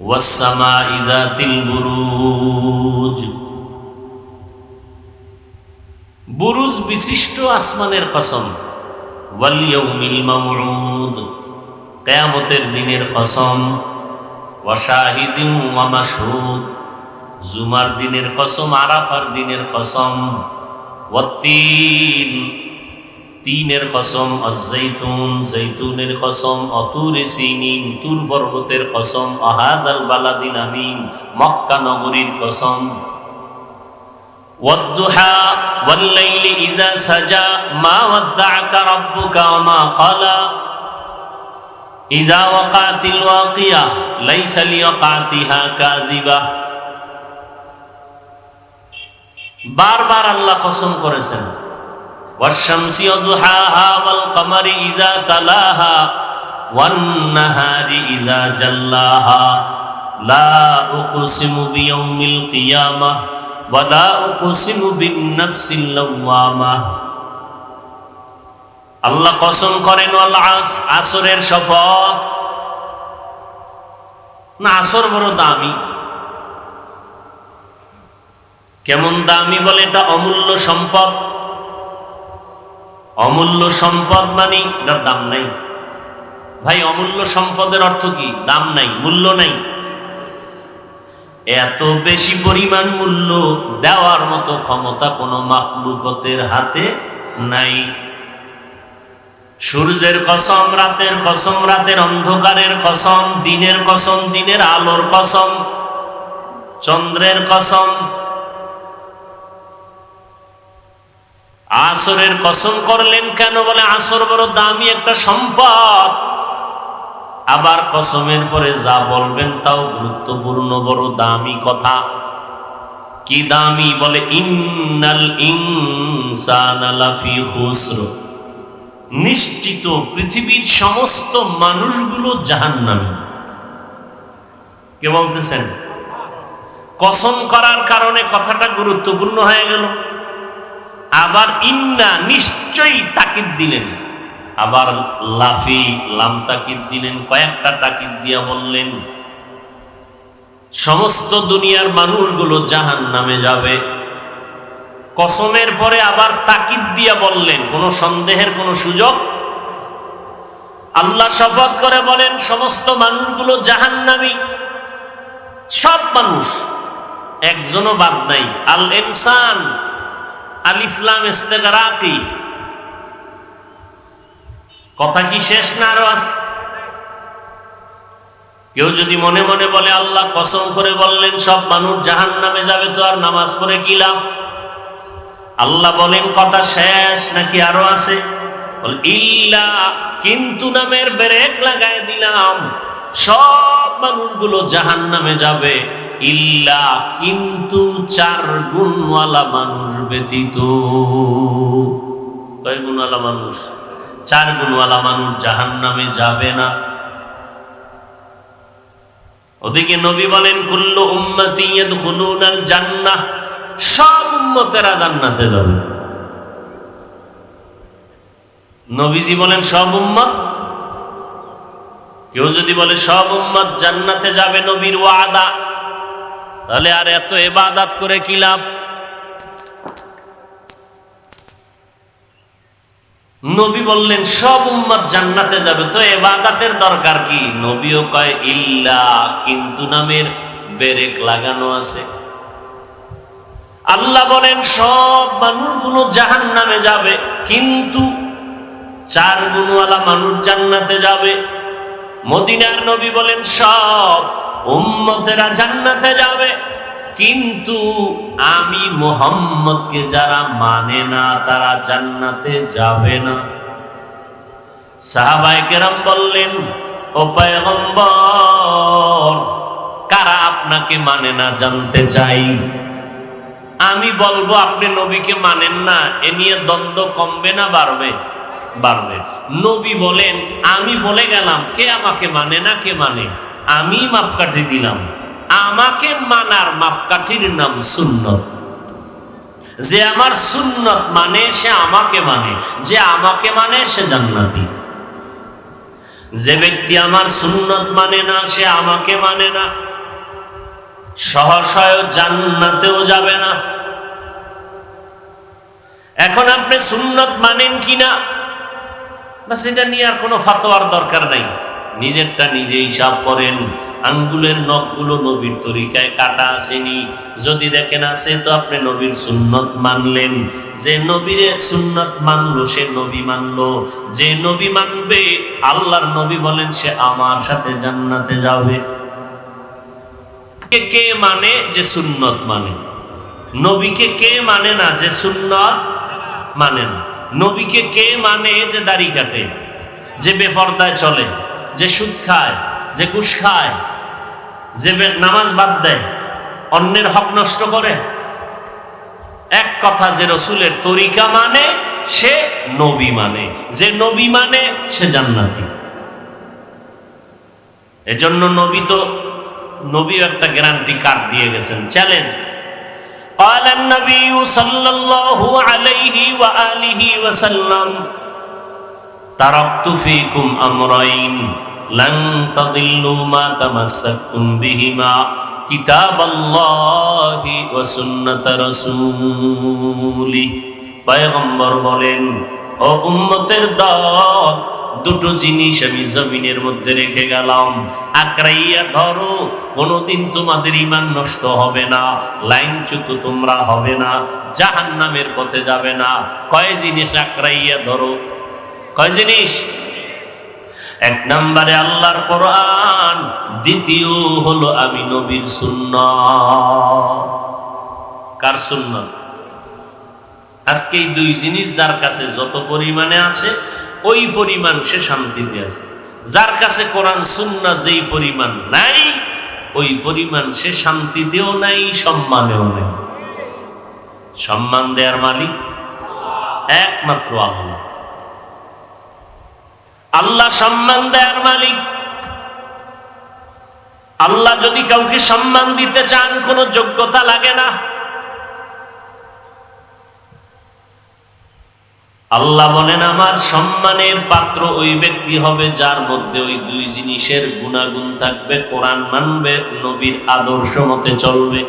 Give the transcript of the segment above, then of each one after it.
والسماء ذات البروج বুরুজ বিশিষ্ট আসমানের কসম ওয়ালিয়ৌমিল মামউদ কিয়ামতের দিনের কসম ওয়াশাহিদিন ওয়া মাশহুদ জুমার দিনের কসম আরাফার দিনের কসম ওয়াত্তিন তিনের কসম অজৈতুন জৈতুনের কসম অতুর সিনিন তুর পর্বতের কসম আহাদাল বালাদিন আমিন মক্কা নগরীর কসম والضحى والليل إذا سجى ما ودعك ربك وما قلى إذا وقعت الواقية ليس لوقعتها كاذبة বারবার আল্লাহ কসম করেছেন والشمس وضحاها والقمر إذا تلاها والنهار إذا جلاها لا أقسم بيوم القيامة ولا أقسم بالنفس اللوامة আল্লাহ কসম করেন ওয়াল আস আসরের শপথ না আসর বড় দামি কেমন দামি বলে এটা অমূল্য সম্পদ অমূল্য সম্পদ মানে এটার দাম নাই? ভাই, অমূল্য সম্পদের অর্থ কি? দাম নাই, মূল্য নাই। এত বেশি পরিমাণ মূল্য দেওয়ার মতো ক্ষমতা কোনো মাফলুকতের হাতে নাই। সূর্যের কসম, রাতের কসম, রাতের অন্ধকারের কসম, দিনের কসম, দিনের আলোর কসম, চন্দ্রের কসম আসরের কসম করলেন কেন? বলে, আসর বড় দামি একটা সম্পদ। আবার কসমের পরে যা বলবেন তাও গুরুত্বপূর্ণ বড় দামি কথা। কি দামি? বলে, ইন্নাল ইনসানালাফি খুসর। নিশ্চিত পৃথিবীর সমস্ত মানুষগুলো জাহান্নামী। কে বলতেছেন? কসম করার কারণে কথাটা গুরুত্বপূর্ণ হয়ে গেল। আবার ইন্না নিশ্চয়ই তাকিদ দিলেন। আবার লাফি, লাম তাকিদ দিলেন, কয়েকটা তাকিদ দিয়া বললেন, সমস্ত দুনিয়ার মানুষগুলো জাহান নামে যাবে। কসমের পরে আবার তাকিদ দিয়া বললেন, কোনো সন্দেহের কোনো সুযোগ? আল্লাহ শপথ করে বলেন, সমস্ত মানুষগুলো জাহান্নামী। সব মানুষ, একজনও বাদ নাই। আল ইনসান আলিফলাম ইস্তেগারাতি। কথা কি শেষ না আরও আছে? কেউ যদি মনে মনে বলে, আল্লাহ কসম করে বললেন, সব মানুষ জাহান নামে যাবে তো আর নামাজ পড়ে কি লাভ? আল্লাহ বলেন, কথা শেষ নাকি আরও আছে? ইল্লা কিন্তু নামের ব্রেক লাগাই দিলাম। সব মানুষগুলো জাহান নামে যাবে। ইল্লা কিন্তু চার গুণওয়ালা মানুষ ব্যতীত। কয় গুণওয়ালা মানুষ? চার গুণওয়ালা মানুষ জাহান নামে যাবে না। ওদিকে নবী বলেন, কুল্লু উম্মতি ইয়াদখুলুনাল জান্নাহ। সব উম্মতেরা জান্নাতে যাবে। নবীজি বলেন, সব উম্মত? কেউ যদি বলে, সব উম্মত জান্নাতে যাবে নবীর ওয়াদা। তাহলে আর এত এবাদাত করে কি লাভ? নবী বললেন, সব উম্মত জান্নাতে যাবে, তো এবাদাতের দরকার কি? নবীও কয়, ইল্লা, কিন্তু নামের বেরেক লাগানো আছে। আল্লাহ বলেন, সব মানুষগুলো জাহান নামে যাবে, কিন্তু চার গুণওয়ালা মানুষ জান্নাতে যাবে। মদিনার নবী বলেন, সব উম্মতেরা জান্নাতে যাবে। কিন্তু আমি মোহাম্মদকে যারা মানে না, তারা জান্নাতে যাবে না। সাহাবাই কেরাম বললেন, ও পয়গম্বর, কারা আপনাকে মানে না জানতে চাই? আমি বলব, আপনি নবীকে মানেন না, এ নিয়ে দ্বন্দ্ব কমবে না, বাড়বে বাড়বে। নবী বলেন, আমি বলে গেলাম, কে আমাকে মানে না, কে মানে? আমি মাপকাঠি দিলাম। আমাকে মানার মাপকাঠির নাম সুন্নত। যে আমার সুন্নত মানে সে আমাকে মানে। যে আমাকে মানে সে জান্নাতি। যে ব্যক্তি আমার সুন্নত মানে না, সে আমাকে মানে না। সহসয় জান্নাতেও যাবে না। এখন আপনি সুন্নত মানেন কিনা? বাস এটা নিয়ে আর কোনো ফাতোয়ার দরকার নাই। নিজেরটা নিজে হিসাব করেন। আঙ্গুলের নখগুলো নবীর তরিকায় কাটা আসেনি। যদি দেখেন আছে, তো আপনি নবীর সুন্নত মানলেন। যে নবীর সুন্নত মানলো, সে নবী মানলো। যে নবী মানবে, আল্লাহর নবী বলেন, সে আমার সাথে জান্নাতে যাবে। কে মানে যে সুন্নত মানে? নবীকে কে মানে না যে সুন্নত মানে না? নবীকে কে মানে যে দাড়ি কাটে, যে বেপর্দায় চলে? যে সুদ খায় যে ঘুষ খায় যে বে- নামাজ বাদ দেয় অন্যের হক নষ্ট করে এক কথা যে রসুলের তরিকা মানে সে নবী মানে যে নবী মানে সে জান্নাতি এজন্য নবী তো নবী একটা গ্যারান্টি কার্ড দিয়ে গেছেন চ্যালেঞ্জ قال النبي صلى الله عليه وآله وسلم মা বলেন দুটো জিনিস আমি জমিনের মধ্যে রেখে গেলাম। আকরাইয়া ধরো, কোনোদিন তোমাদের ইমান নষ্ট হবে না, লাইনচ্যুত তোমরা হবে না, জাহান্নামের পথে যাবে না। কয় জিনিস আকরাইয়া ধরো কয় জিনিস? এক নম্বরে আল্লাহর কোরআন, দ্বিতীয় হলো আমি নবীর সুন্নাহ কার সুন্নাহ আজকে এই দুই জিনিস যার কাছে যত পরিমাণে আছে, ওই পরিমাণ সে শান্তিতে আছে। যার কাছে কোরআন সুন্না যেই পরিমাণ নাই, ওই পরিমাণ সে শান্তিতেও নাই, সম্মানেও নেই। সম্মান দেওয়ার মালিক একমাত্র আল্লাহ। আল্লাহ সম্মান দেয়ার মালিক। আল্লাহ যদি কাউকে সম্মান দিতে চান, কোনো যোগ্যতা লাগে না। আল্লাহ বলেন, আমার সম্মানের পাত্র ওই ব্যক্তি হবে যার মধ্যে ওই দুই জিনিসের গুণাগুণ থাকবে, কোরআন মানবে, নবীর আদর্শ মতে চলবে।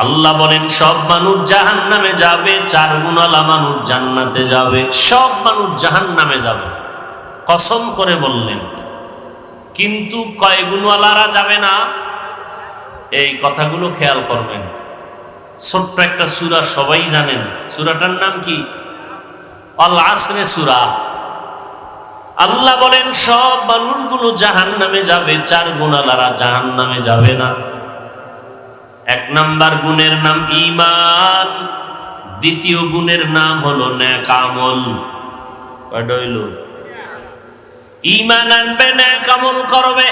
আল্লাহ বলেন, সব মানুষ জাহান নামে যাবে, চার গুণালা মানুষ জান্নাতে যাবে, সব মানুষ জাহান নামে যাবে। কসম করে বললেন। কিন্তু কয় গুণওয়ালারা যাবে না? এই কথাগুলো খেয়াল করবেন। ছোট্ট একটা সুরা সবাই জানেন। সুরাটার নাম কি? আসরে সুরা। আল্লাহ বলেন, সব মানুষগুলো জাহান নামে যাবে, চার গুণালারা জাহান নামে যাবে না। এক নাম্বার গুণের নাম ইমান দ্বিতীয় গুণের নাম হলো ন্যাকামল হইল? ইমান আনবে ন্যাকামল করবে।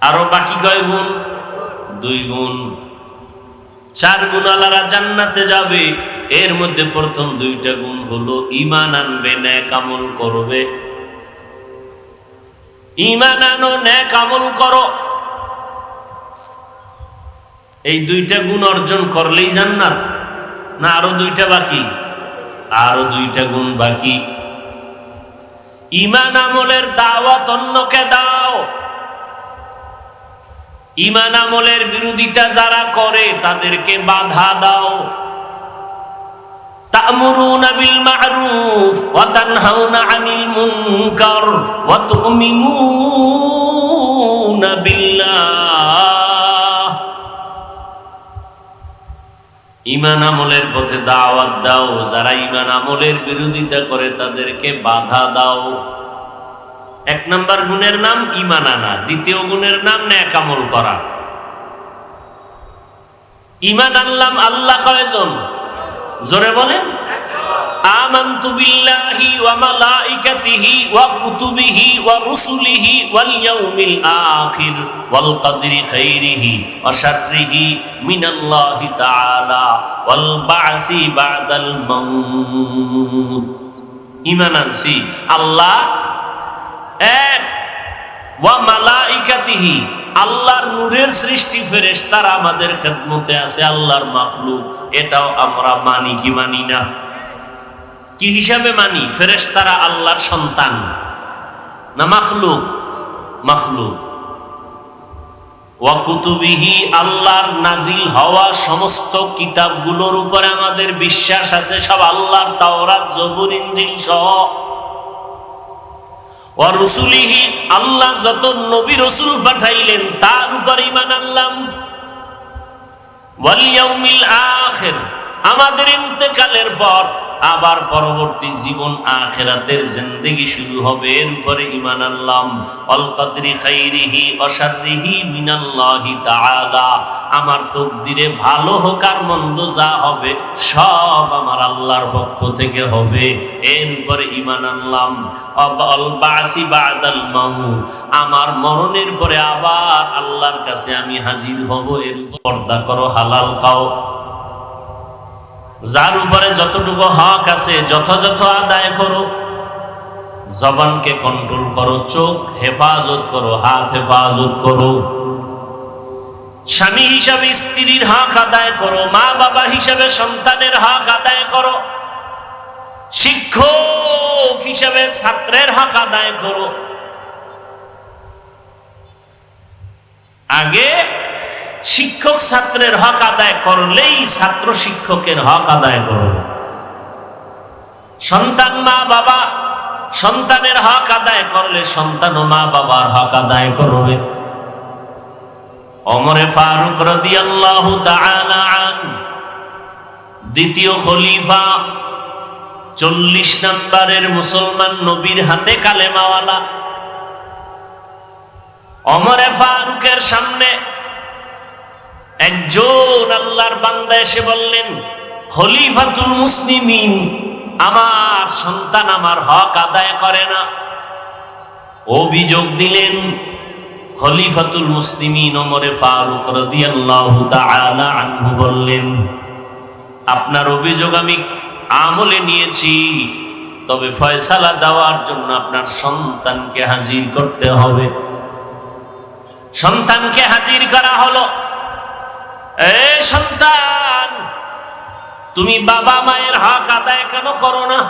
আরও বাকি কয় গুণ? দুই গুণ। চার গুণ আলারা জান্নাতে যাবে, এর মধ্যে প্রথম দুইটা গুণ হলো ইমান আনবে, ন্যাক আমল করবে। ইমান আনো, ন্যাক আমল করো। এই দুইটা গুণ অর্জন করলেই জান্নাত? না আরও দুইটা বাকি? আরও দুইটা গুণ বাকি। ইমান আমলের দাওয়াত অন্যকে দাও। ইমান আমলের বিরোধিতা যারা করে, তাদেরকে বাধা দাও। তা'মুরুনা বিল মা'রুফ ওয়া তানহাউনা 'আনিল মুনকার ইমান আমলের পথে দাওয়াত দাও, যারা ইমান আমলের বিরোধিতা করে তাদেরকে বাধা দাও। এক নাম্বার গুণের নাম ইমান আনা, দ্বিতীয় গুণের নাম ন্যাক আমল করা। ইমান আনলাম আল্লাহ কয়জন? জোরে বলেন। آمنت بالله وملائكته وكتبه ورسله واليوم الآخر والقدر خيره وشره من الله تعالى والبعث بعد الموت ইমান আনছি আল্লাহ এক ওয়া মালাইকাতিহি আল্লাহর নূরের সৃষ্টি ফেরেশতারা আমাদের খেদমতে আছে আল্লাহর মাখলুক এটাও আমরা মানি কি মানি না কি হিসাবে মানি? ফেরেশতারা আল্লাহর সন্তান। না মাখলুক? মাখলুক। ওয়াকুতুবিহি আল্লাহর নাজিল হওয়া সমস্ত কিতাবগুলোর উপরে আমাদের বিশ্বাস আছে, সব আল্লাহর তাওরাত, জবুর ইনজিল সহ। ওয়া রুসুলিহি, আল্লাহ যত নবী রসুল পাঠাইলেন, তার উপর ইমান আনলাম। ওয়াল ইয়াউমিল আখির, আমাদের ইন্তেকালের পর আবার পরবর্তী জীবন আখেরাতের জিন্দেগি শুরু হবে। এরপরে ইমান আল্লাম অল কদরি খাইরিহি অশাররিহি মিনাল্লাহি তাআলা। আমার তকদিরে ভালো হোক আর মন্দ যা হবে, সব আমার আল্লাহর পক্ষ থেকে হবে। এরপরে ইমান মাউত। আমার মরণের পরে আবার আল্লাহর কাছে আমি হাজির হব। এর পর্দা করো, হালাল খাও। যার উপরে যতটুকু হক আছে, যথাযথ আদায় করো। জবানকে কন্ট্রোল করো, চোখ হেফাজত করো, হাত হেফাজত করো। স্বামী হিসাবে স্ত্রীর হক আদায় করো মা বাবা হিসাবে সন্তানের হক আদায় করো। শিক্ষক হিসাবে ছাত্রের হক আদায় করো। আগে শিক্ষক ছাত্রের হক আদায় করলেই ছাত্র শিক্ষকের হক আদায় করবে। সন্তান মা বাবা, সন্তানের হক আদায় করলে সন্তান ও মা বাবার হক আদায় করবে। অমরে ফারুক রাদিয়াল্লাহু তাআলা দ্বিতীয় খলিফা, চল্লিশ নম্বরের মুসলমান নবীর হাতে কালেমাওয়ালা। অমরে ফারুকের সামনে একজন আল্লাহর বান্দা এসে বললেন, খলিফাতুল মুসলিমিন, আমার সন্তান আমার হক আদায় করে না। অভিযোগ দিলেন, খলিফাতুল মুসলিমিন ওমরে ফারুক রাদিয়াল্লাহু তাআলা আনহু বললেন, আপনার অভিযোগ আমি আমলে নিয়েছি, তবে ফয়সালা দেওয়ার জন্য আপনার সন্তানকে হাজির করতে হবে। সন্তানকে হাজির করা হলো। এ সন্তান, তুমি বাবা মায়ের হক আদায় কেন করো না?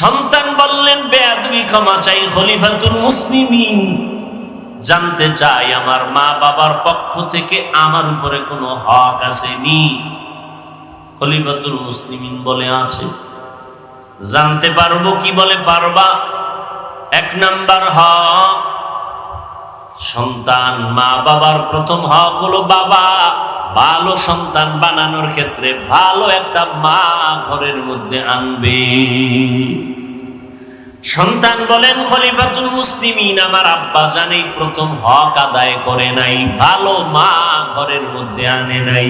সন্তান বললেন, বেয়া, তুমি ক্ষমা চাই, খলিফাতুল মুসলিমিন। জানতে চাই, আমার মা বাবার পক্ষ থেকে আমার উপরে কোনো হক আসেনি। খলিফাতুল মুসলিমিন বলে আছে, জানতে পারব কি বলে পারবা? এক নাম্বার হক সন্তান, মা বাবার প্রথম হক হলো বাবা। ভালো সন্তান বানানোর ক্ষেত্রে ভালো একটা মা ঘরের মধ্যে আনবে। সন্তান বলেন, খলিফাতুল মুসলিমিন, আমার আব্বা জানি প্রথম হক আদায় করে নাই, ভালো মা ঘরের মধ্যে আনে নাই।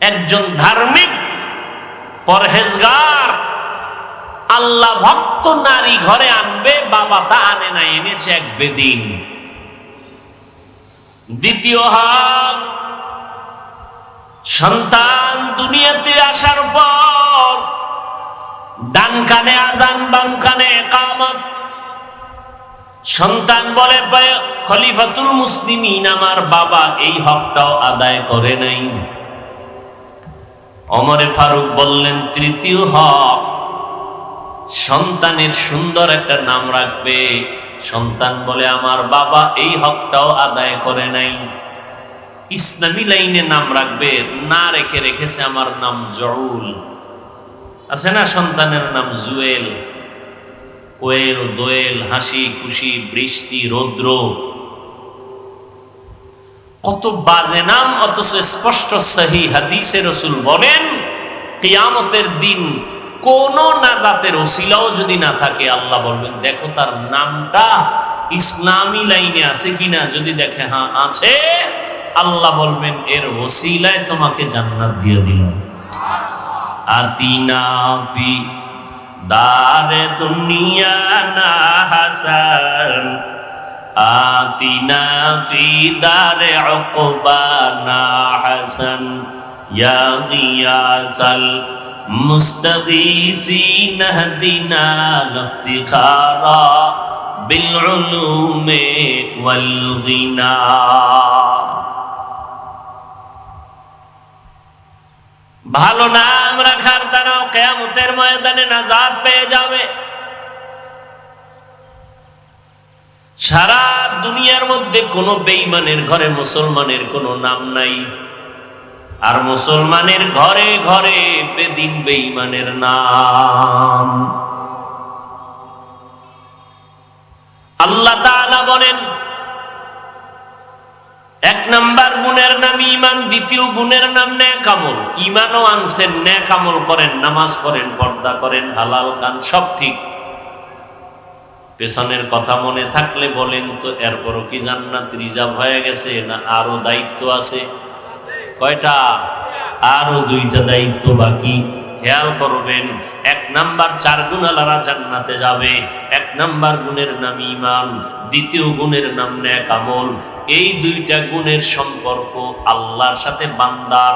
একজন ধার্মিক, পরহেজগার আল্লাহ ভক্ত নারী ঘরে আনবে, বাবা তা আনে না, এনেছে এক বেদিন। দ্বিতীয় হাত, সন্তান দুনিয়াতে আসার পর ডান কানে আজান, বাম কানে কামত সন্তান বলে খলিফাতুল মুসলিমিন, আমার বাবা এই হকটাও আদায় করে নাই। অমরে ফারুক বললেন, তৃতীয় হক সন্তানের সুন্দর একটা নাম রাখবে। সন্তান বলে, আমার বাবা এই হকটাও আদায় করে নাই। ইসলামী লাইনে নাম রাখবে, না রেখে রেখেছে আমার নাম জরুল আছে না সন্তানের নাম জুয়েল? কোয়েল, দোয়েল, হাসি, খুশি, বৃষ্টি, রৌদ্র। কত বাজে নাম, অথচ স্পষ্ট সহি হাদিসে রসুল বলেন, কিয়ামতের দিন কোন নাজাতের ওসিলাও যদি না থাকে, আল্লাহ বলবেন, দেখো তার নামটা ইসলামী লাইনে আছে কিনা, যদি দেখে হ্যাঁ আছে। আল্লাহ বলবেন, এর ওসিলায় তোমাকে জান্নাত দিয়ে দিল আতিনাফি দারে দুনিয়া না হাসান। আতিনা ফি দারে উকবা না হাসান। مستغيثين اهدنا لافتخارا بالعلوم والغنى ভালো নাম রাখার দ্বারাও কেয়ামতের ময়দানে নাজাদ পেয়ে যাবে সারা দুনিয়ার মধ্যে কোনো বেইমানের ঘরে মুসলমানের কোনো নাম নাই আর মুসলমানের ঘরে ঘরে বেদিন বেইমানের নাম। আল্লাহ তাআলা বলেন, এক নাম্বার গুণের নাম ইমান দ্বিতীয় গুণের নাম ন্যাক আমল। ইমানও আনছেন, ন্যাক আমল করেন, নামাজ পড়েন, পর্দা করেন, হালাল খান সব ঠিক। পেছনের কথা মনে থাকলে বলেন তো, এরপরও কি জান্নাত রিজার্ভ হয়ে গেছে না আরও দায়িত্ব আছে? কয়টা? আরও দুইটা দায়িত্ব বাকি। খেয়াল করবেন, এক নাম্বার চার গুণালারা জান্নাতে যাবে, এক নাম্বার গুণের নাম ইমান দ্বিতীয় গুণের নাম ন্যাক আমল। এই দুইটা গুণের সম্পর্ক আল্লাহর সাথে বান্দার।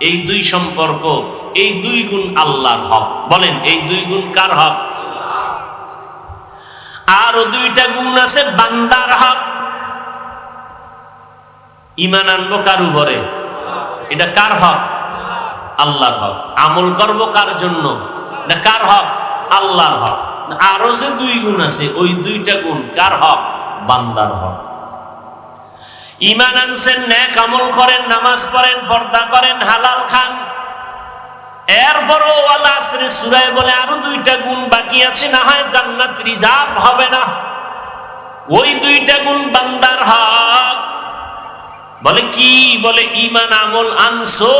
এই দুই সম্পর্ক, এই দুই গুণ আল্লাহর হক। বলেন, এই দুই গুণ কার হক? আরও দুইটা গুণ আছে বান্দার হক। ইমান আনব কার উপরে? এটা কার হক? আল্লাহর হক। আমল করব কার জন্য? না কার হক? আল্লাহর হক। আরও যে দুই গুণ আছে, ওই দুইটা গুণ কার হক? বান্দার হক। ইমান আনছেন ন্যাক আমল করেন, নামাজ পড়েন, পর্দা করেন, হালাল খান। এরপরও আল্লাহ আসরে সুরায় বলে আরও দুইটা গুণ বাকি আছে, না হয় জান্নাত রিজার্ভ হবে না। ওই দুইটা গুণ বান্দার হক। বলে, কি? বলে, ইমান আমল আনছো?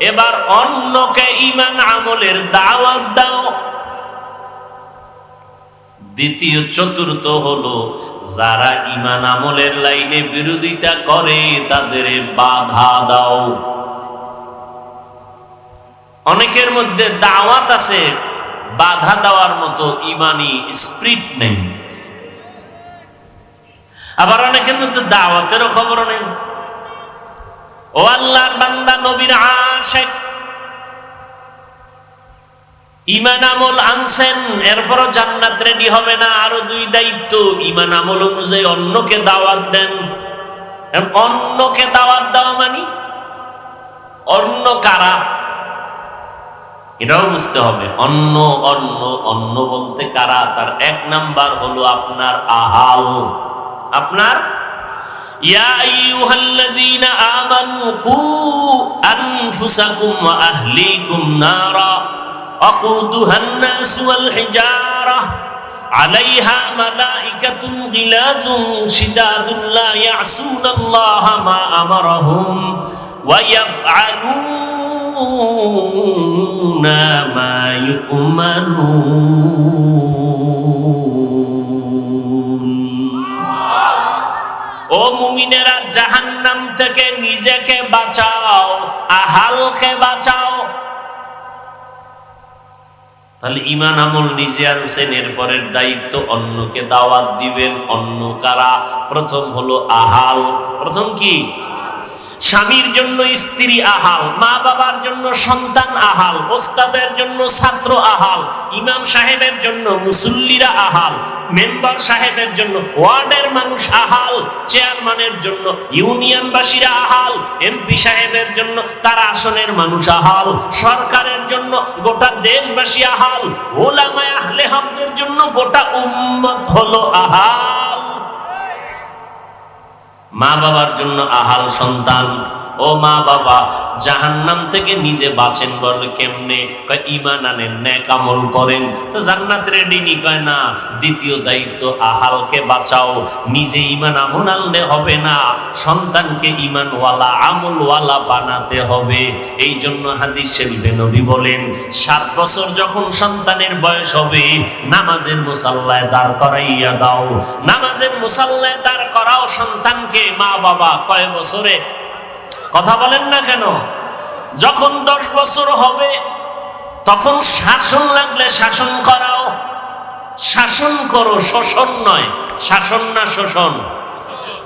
এবার অন্যকে ইমান আমলের দাওয়াত দাও। দ্বিতীয়, চতুর্থ হলো, যারা ইমান আমলের লাইনে বিরোধিতা করে, তাদের বাধা দাও। অনেকের মধ্যে দাওয়াত আছে, বাধা দেওয়ার মতো ইমানি স্প্রিট নেই। আবার অনেকের মধ্যে দাওয়াতেরও খবর নেই। ও আল্লাহর বান্দা, নবীর আশেক। ইমান আমল আনছেন, এরপরও জান্নাত রেডি হবে না। আরও দুই দায়িত্ব, ইমান আমল অনুযায়ী অন্যকে দাওয়াত দেন। অন্যকে দাওয়াত দেওয়া মানি অন্য কারা? এটাও বুঝতে হবে। অন্য অন্য অন্য বলতে কারা? তার এক নাম্বার হলো আপনার আহাল। আপনার, ইয়া আইয়ুহাল্লাযীনা আমানু কু আনফুসাকুম ওয়া আহলিকুম নারা আকুদুহান নাস ওয়াল হিজারা আলাইহা মালাইকাতুন গিলাজুন শিদাদুন লা ইয়াসুনাল্লাহা মা আমারাহুম ওয়া ইয়াফআলুনা মা ইউমারুন মুমিনেরা জাহান্নাম থেকে নিজেকে বাঁচাও, আহালকে বাঁচাও। তাহলে ইমান আমল নিজে আনছেন, এরপরের দায়িত্ব অন্যকে দাওয়াত দিবেন। অন্য কারা? প্রথম হলো আহাল। প্রথম কি? স্বামীর জন্য স্ত্রী আহাল, মা বাবার জন্য সন্তান আহাল, ওস্তাদের জন্য ছাত্র আহাল, ইমাম সাহেবের জন্য মুসল্লিরা আহাল, মেম্বার সাহেবের জন্য ওয়ার্ডের মানুষ আহাল, চেয়ারম্যানের জন্য ইউনিয়নবাসীরা আহাল, এমপি সাহেবের জন্য তার আসনের মানুষ আহাল, সরকারের জন্য গোটা দেশবাসী আহাল, ওলামায় আহলে হকদের জন্য গোটা উম্মত হলো আহাল। মা বাবার জন্য আহাল সন্তান। ও মা বাবা, জাহান্নাম থেকে নিজে বাঁচেন বলে কেমনে? ইমান আনেন, ন্যাক আমল করেন। তো জান্নাত রেডি নি? কয়, না। দ্বিতীয় দায়িত্ব, আহালকে বাঁচাও। নিজে ইমান আমল আনলে হবে না। সন্তানকে ইমানওয়ালা আমলওয়ালা বানাতে হবে। এই জন্য হাদিস শরীফে নবী বলেন, সাত বছর যখন সন্তানের বয়স হবে, নামাজের মুসাল্লায় দাঁড় করাইয়া দাও। নামাজের মুসাল্লায় দাঁড় করাও সন্তানকে মা বাবা কয় বছরে কথা বলেন না কেন? যখন দশ বছর হবে, তখন শাসন লাগলে শাসন করাও। শাসন করো, শোষণ নয়। শাসন না শোষণ।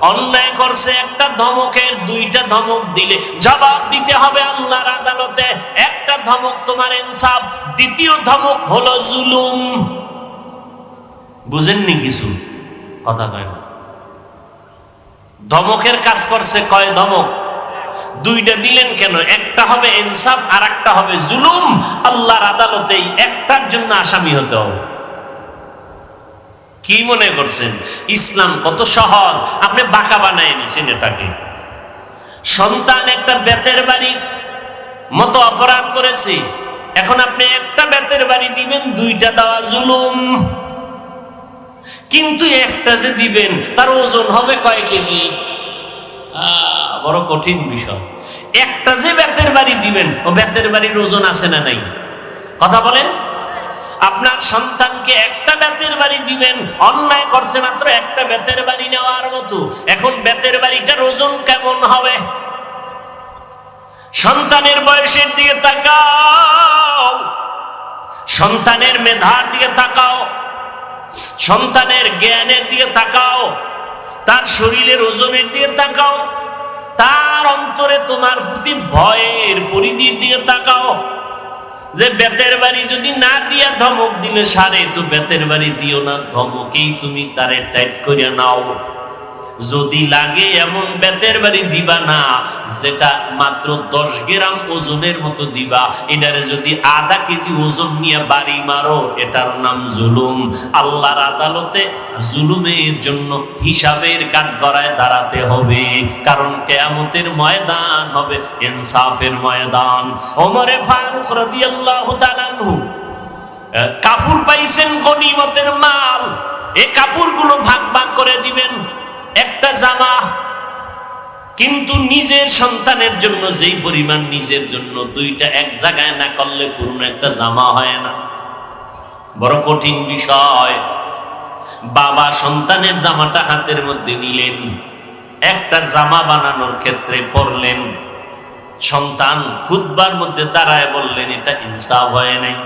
অন্যায় করছে একটা ধমকের দুইটা ধমক দিলে জবাব দিতে হবে আল্লাহর আদালতে। একটা ধমক তোমার ইনসাফ, দ্বিতীয় ধমক হলো জুলুম। বুঝেননি কিছু? কথা কয় না। ধমকের কাজ করছে কয় ধমক? দুইটা দিলেন কেন? একটা হবে ইনসাফ আর একটা হবে জুলুম। আল্লাহর আদালতেই একটার জন্য আসামি হতে হবে। কি মনে করছেন? ইসলাম কত সহজ। আপনি বাঁকা বানায় নিছেন এটাকে। সন্তান একটা বেতের বাড়ি, মতো অপরাধ করেছে। এখন আপনি একটা বেতের বাড়ি দিবেন, দুইটা দেওয়া জুলুম। কিন্তু একটা যে দিবেন, তার ওজন হবে কয় কেজি? বড় কঠিন বিষয়। একটা যে বেতের বাড়ি দিবেন, ও বেতের বাড়ির ওজন আছে না নাই? কথা বলেন? আপনার সন্তানকে একটা বেতের বাড়ি দিবেন, অন্যায় করছে মাত্র একটা বেতের বাড়ি নেওয়ার মতো। এখন বেতের বাড়িটার ওজন কেমন হবে? সন্তানের বয়সের দিকে তাকাও। সন্তানের মেধার দিকে তাকাও। সন্তানের জ্ঞানের দিকে তাকাও। তার শরীরের ওজনের দিকে তাকাও। তার অন্তরে তোমার প্রতি ভয়ের পরিধির দিকে তাকাও। যে বেতের বাড়ি যদি না দিয়া ধমক দিলে সারে, তো বেতের বাড়ি দিও না, ধমকেই তুমি তারে টাইট করিয়া নাও। যদি লাগে এমন বেতের বাড়ি দিবা না, যেটা মাত্র দশ গ্রাম ওজনের মতো দিবা। এটারে যদি আধা কেজি ওজন নিয়ে বাড়ি মারো, এটার নাম জুলুম। আল্লাহর আদালতে জুলুমের জন্য হিসাবের কাঠ গড়ায় দাঁড়াতে হবে, কারণ কেয়ামতের ময়দান হবে, ইনসাফের ময়দান। ওমরে ফারুক রাদিয়াল্লাহু তাআলা কাপড় পাইছেন গনিমতের মাল এই কাপড়গুলো ভাগ ভাগ করে দিবেন। একটা জামা, কিন্তু নিজের সন্তানের জন্য যেই পরিমাণ নিজের জন্য, দুইটা এক জায়গায় না করলে পুরনো একটা জামা হয় না। বড় কঠিন বিষয়। বাবা সন্তানের জামাটা হাতের মধ্যে নিলেন, একটা জামা বানানোর ক্ষেত্রে পড়লেন। সন্তান খুদবার মধ্যে দাঁড়ায় বললেন, এটা ইনসাফ হয় নাই।